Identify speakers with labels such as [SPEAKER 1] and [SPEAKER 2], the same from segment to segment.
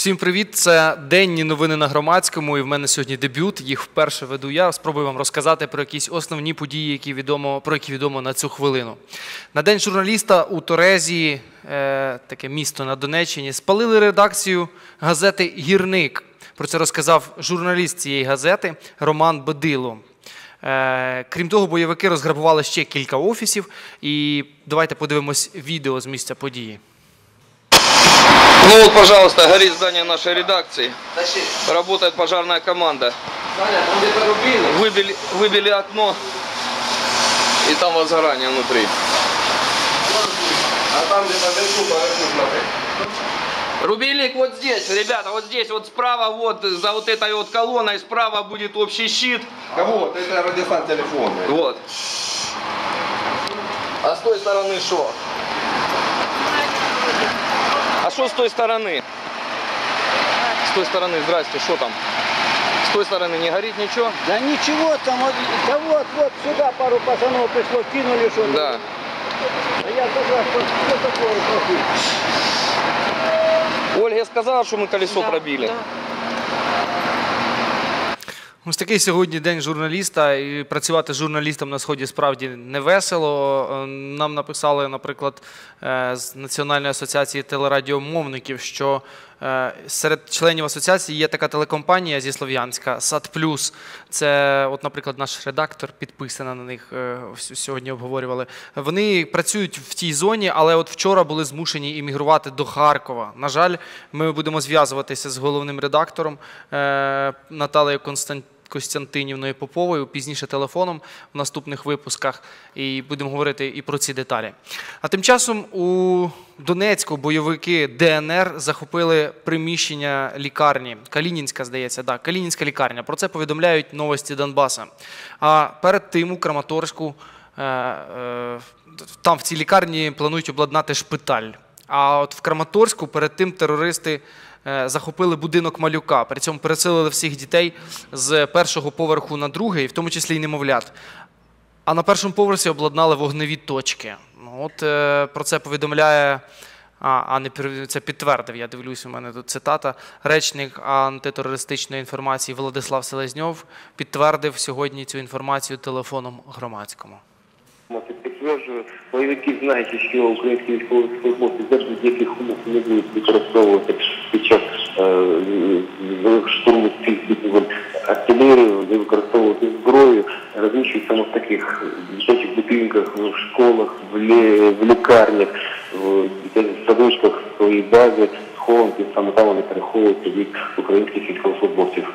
[SPEAKER 1] Всім привіт! Це денні новини на громадському. І в мене сьогодні дебют. Їх вперше веду я. Спробую вам розказати про якісь основні події, які відомо про які відомо на цю хвилину. На день журналіста у Торезі, е, таке місто на Донеччині, спалили редакцію газети Гірник. Про це розказав журналіст цієї газети Роман Бедило. Е, крім того, бойовики розграбували ще кілька офісів. І давайте подивимось відео з місця події.
[SPEAKER 2] Ну вот, пожалуйста, горит здание нашей редакции. Работает пожарная команда. Выбили, выбили окно. И там возгорание внутри.
[SPEAKER 3] А там где поверху, поверху смотри.
[SPEAKER 2] Рубильник вот здесь, ребята, вот здесь, вот справа, вот за вот этой вот колонной справа будет общий щит.
[SPEAKER 3] А вот, это радиосан телефонный.
[SPEAKER 2] Вот. А с той стороны что? А что с той стороны? С той стороны, здрасте, что там? С той стороны не горит ничего?
[SPEAKER 4] Да ничего там, да вот, вот сюда пару пацанов пришло, кинули что
[SPEAKER 2] Да.
[SPEAKER 4] А я вот что такое.
[SPEAKER 2] Ольга сказала, что мы колесо пробили.
[SPEAKER 1] Ось такий сьогодні день журналіста, і працювати журналістом на сході справді не весело. Е, Нам написали, наприклад, е, з Національної асоціації телерадіомовників, що е, серед членів асоціації є така телекомпанія зі Слов'янська Сад Плюс. Це, от, наприклад, наш редактор підписана на них сьогодні обговорювали. Вони працюють в тій зоні, але от вчора були змушені іммігрувати до Харкова. На жаль, ми будемо зв'язуватися з головним редактором Наталею Константинівною. Костянтинівною Поповою пізніше телефоном в наступних випусках, і будемо говорити і про ці деталі. А тим часом у Донецьку бойовики ДНР захопили приміщення лікарні. Калінінська, здається, да, Калінінська лікарня. Про це повідомляють новості Донбаса. А перед тим у Краматорську е, е, там в цій лікарні планують обладнати шпиталь. А от в Краматорську перед тим терористи захопили будинок малюка. При цьому переселили всіх дітей з першого поверху на другий, в тому числі й немовлят. А на першому поверсі обладнали вогневі точки. Ну, От е, про це повідомляє. А, а не це підтвердив, я дивлюсь, у мене тут цитата. Речник антитерористичної інформації Владислав Селезньов підтвердив сьогодні цю інформацію телефоном громадському.
[SPEAKER 5] Бойовики знаючи, що українські військовослужбовці завжди ніяких умов не будуть використовувати під час е, штурму цих будівель артилерію, де використовувати зброю, розміщують саме в таких дитячих будинках, в школах, в, лі, в лікарнях, в дитячих садочках, своїй базі, схованки, саме там вони переховуються від українських військовослужбовців.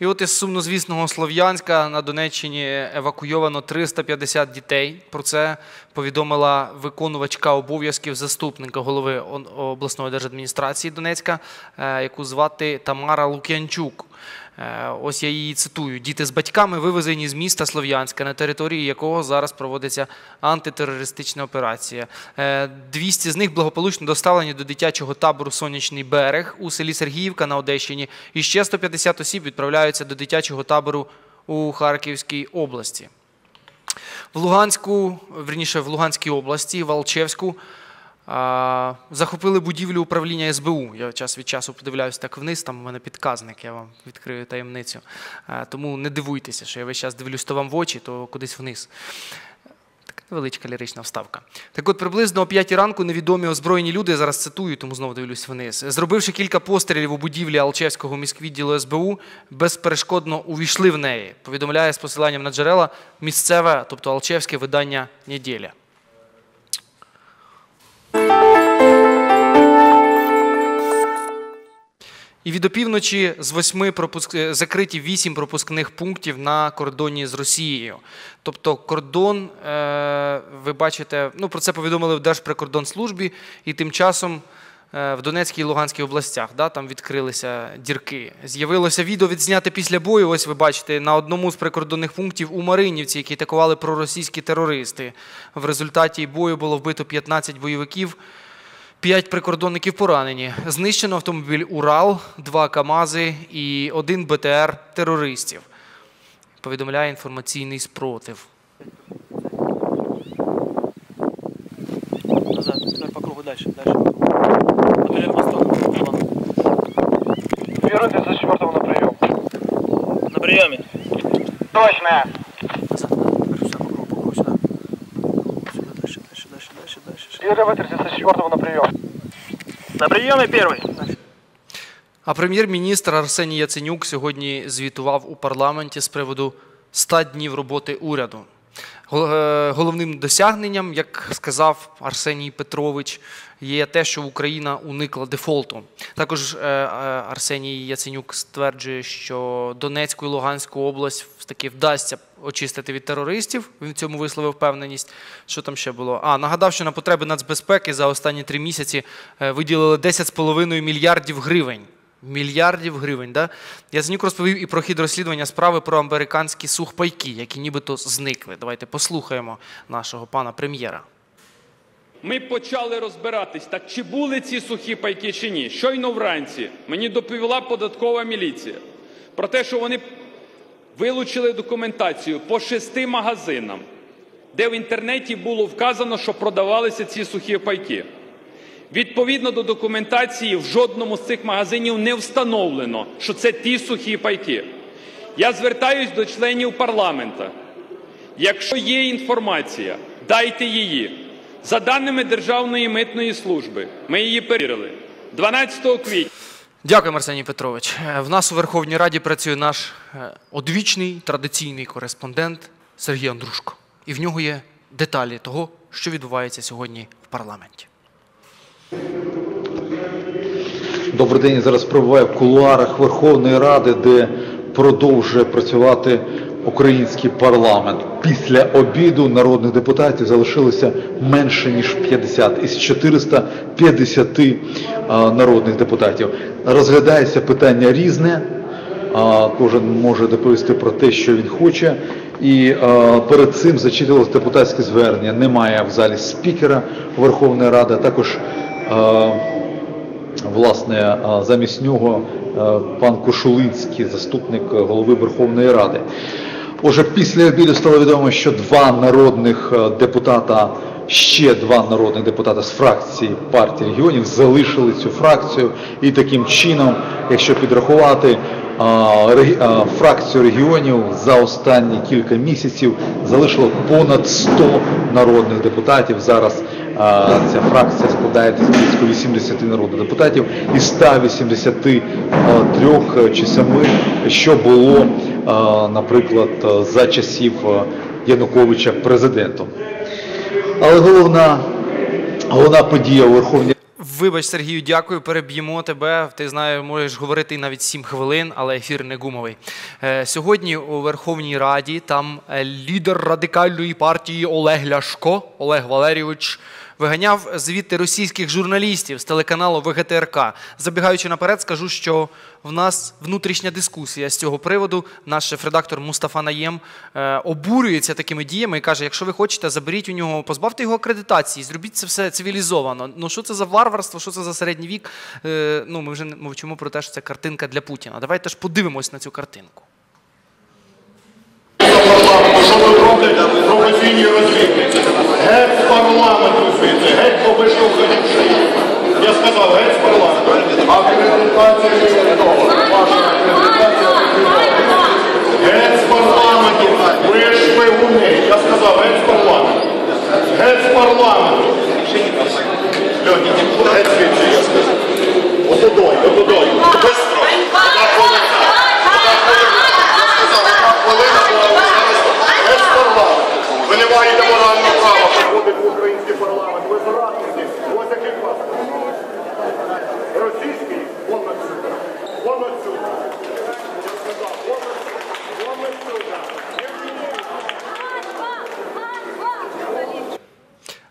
[SPEAKER 1] І от із сумнозвісного Слов'янська на Донеччині евакуйовано 350 дітей. Про це повідомила виконувачка обов'язків заступника голови обласної держадміністрації Донецька, е, яку звати Тамара Лук'янчук. Е, Ось я її цитую: діти з батьками вивезені з міста Слов'янська, на території якого зараз проводиться антитерористична операція. Е, 200 з них благополучно доставлені до дитячого табору Сонячний берег у селі Сергіївка на Одещині. І ще 150 осіб відправляються до дитячого табору у Харківській області. В Луганську, верніше в Луганській області, в Алчевську, а, захопили будівлю управління СБУ. Я час від часу подивляюся так вниз, там у мене підказник, я вам відкрию таємницю. Тому не дивуйтеся, що я весь час дивлюсь то вам в очі, то кудись вниз. Така лірична вставка. Так от, приблизно о 5 ранку невідомі озброєні люди, зараз цитую, тому знову дивлюсь вниз, зробивши кілька пострілів у будівлі Алчевського міськвідділу СБУ, безперешкодно увійшли в неї, повідомляє з посиланням на джерела місцеве, тобто Алчевське видання «Неділя». І від опівночі з восьми пропуск... е, закриті вісім пропускних пунктів на кордоні з Росією. Тобто кордон, е... ви бачите, ну про це повідомили в Держприкордонслужбі, і тим часом е, в Донецькій і Луганській областях да, там відкрилися дірки. З'явилося відео відзняте після бою. Ось ви бачите на одному з прикордонних пунктів у Маринівці, які атакували проросійські терористи. В результаті бою було вбито 15 бойовиків. П'ять прикордонників поранені. Знищено автомобіль Урал, два Камази і один БТР терористів. Повідомляє інформаційний спротив.
[SPEAKER 6] Назад, по кругу далі. далі. Батальйон Восток. Віруйте за четвертого на прийом. На прийомі. Точно. Назад, по кругу, по кругу, сюди. Сюди,
[SPEAKER 7] далі, далі, далі, далі, далі.
[SPEAKER 6] 34 на прием. На приеме первый.
[SPEAKER 1] А прем'єр-міністр Арсеній Яценюк сьогодні звітував у парламенті з приводу 100 днів роботи уряду. Е, Головним досягненням, як сказав Арсеній Петрович, є те, що Україна уникла дефолту. Також е, е, Арсеній Яценюк стверджує, що Донецьку і Луганську область таки вдасться очистити від терористів. Він в цьому висловив впевненість. Що там ще було? А нагадав, що на потреби нацбезпеки за останні три місяці виділили 10,5 мільярдів гривень. Мільярдів гривень. Да? Яценюк розповів і про хід розслідування справи про американські сухпайки, які нібито зникли. Давайте послухаємо нашого пана прем'єра.
[SPEAKER 8] Ми почали розбиратись, так чи були ці сухі пайки чи ні. Щойно вранці мені доповіла податкова міліція про те, що вони вилучили документацію по шести магазинам, де в інтернеті було вказано, що продавалися ці сухі пайки. Відповідно до документації, в жодному з цих магазинів не встановлено, що це ті сухі пайки. Я звертаюсь до членів парламента. Якщо є інформація, дайте її. За даними Державної митної служби, ми її перевірили. 12 квітня.
[SPEAKER 1] Дякую, Арсеній Петрович. Е, В нас у Верховній Раді працює наш е, одвічний традиційний кореспондент Сергій Андрушко. І в нього є деталі того, що відбувається сьогодні в парламенті.
[SPEAKER 9] Добрий день. Зараз перебуваю в кулуарах Верховної Ради, де продовжує працювати український парламент. Після обіду народних депутатів залишилося менше ніж 50 із 450 е, народних депутатів. Розглядається питання різне. Кожен може доповісти про те, що він хоче. І перед цим зачитувалось депутатське звернення. Немає в залі спікера Верховної Ради. Також власне е, замість нього е, пан Кошулинський, заступник голови Верховної Ради. Отже, після обіду стало відомо, що два народних е, депутата, ще два народних депутата з фракції партії регіонів залишили цю фракцію, і таким чином, якщо підрахувати фракцію регіонів за останні кілька місяців залишило понад 100 народних депутатів. Зараз ця фракція складається з близько 80 народних депутатів і 183 чи 7, що було, наприклад, за часів Януковича президентом. Але головна, головна подія у Верховній
[SPEAKER 1] Вибач, Сергію, дякую. Переб'ємо тебе. Ти знаю, можеш говорити навіть 7 хвилин, але ефір не гумовий. Е, Сьогодні у Верховній Раді там е, лідер радикальної партії Олег Ляшко, Олег Валерійович, виганяв звідти російських журналістів з телеканалу ВГТРК. Забігаючи наперед, скажу, що в нас внутрішня дискусія з цього приводу. Наш шеф-редактор Мустафа Наєм е, обурюється такими діями і каже: якщо ви хочете, заберіть у нього, позбавте його акредитації, зробіть це все цивілізовано. Ну що це за варварство, що це за середній вік? Е, ну, ми вже мовчимо про те, що це картинка для Путіна. Давайте ж подивимось на цю картинку.
[SPEAKER 10] Що тут роблять професійні розвідники? Геть з звідси, геть побишу шиї. Я сказав, геть з парламенту. Акредитація відповідова. Ваша акредитація відповідова. Геть з парламенту. Ви шпигуни. Я сказав, геть з парламенту. Геть з парламенту. Льоні, геть звідси, я сказав. Отудой, отудой. Бистро. Одна хвилина. Одна хвилина. Я сказав, одна хвилина, бо зараз геть з парламенту. Ви не маєте морального права приходити в український парламент. Ви зрадники. Ось який паспорт. Російський, вон отсюда. Вон отсюда. Я сказав, вон отсюда. Вон отсюда.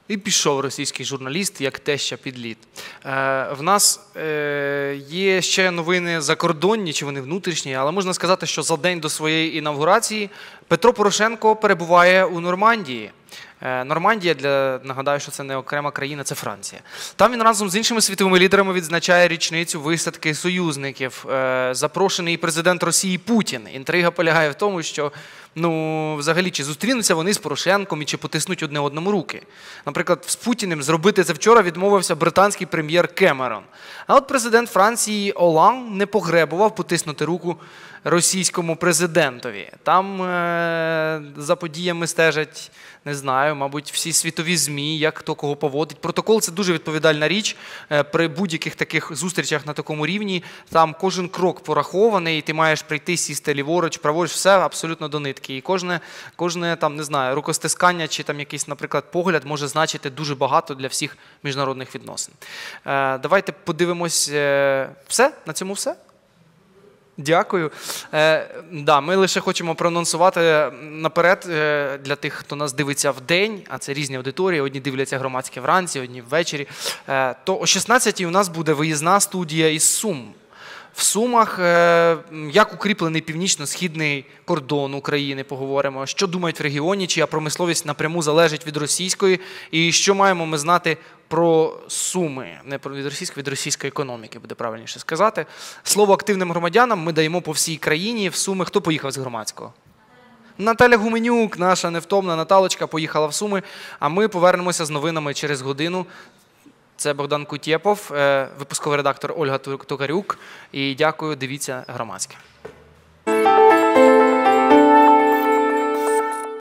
[SPEAKER 1] І пішов російський журналіст як теща під лід. Е, в нас е, є ще новини закордонні, чи вони внутрішні, але можна сказати, що за день до своєї інавгурації Петро Порошенко перебуває у Нормандії. Е, Нормандія, для нагадаю, що це не окрема країна, це Франція. Там він разом з іншими світовими лідерами відзначає річницю висадки союзників. Е, Запрошений президент Росії Путін. Інтрига полягає в тому, що ну, взагалі, чи зустрінуться вони з Порошенком і чи потиснуть одне одному руки. Наприклад, з Путіним зробити це вчора відмовився британський прем'єр. Кемерон. А от президент Франції Олан не погребував потиснути руку російському президентові. Там е- за подіями стежать, не знаю, мабуть, всі світові ЗМІ, як хто кого поводить. Протокол це дуже відповідальна річ. Е, При будь-яких таких зустрічах на такому рівні там кожен крок порахований, і ти маєш прийти, сісти ліворуч, праворуч, все абсолютно до нитки. І кожне, кожне там, не знаю, рукостискання чи там якийсь, наприклад, погляд може значити дуже багато для всіх міжнародних відносин. Е, давайте подивимось. Е, все? На цьому все? Дякую. Е, да, ми лише хочемо проанонсувати наперед е, для тих, хто нас дивиться в день, а це різні аудиторії. Одні дивляться громадське вранці, одні ввечері. Е, то о 16-й у нас буде виїзна студія із Сум. В Сумах е, як укріплений північно-східний кордон України, поговоримо, що думають в регіоні, чия промисловість напряму залежить від російської, і що маємо ми знати про Суми, не про від російської, від російської економіки, буде правильніше сказати. Слово активним громадянам ми даємо по всій країні. В Суми хто поїхав з громадського? Наталя Гуменюк, наша невтомна Наталочка, поїхала в Суми. А ми повернемося з новинами через годину. Це Богдан Кутєпов, е, випусковий редактор Ольга Токарюк. І дякую, дивіться громадське.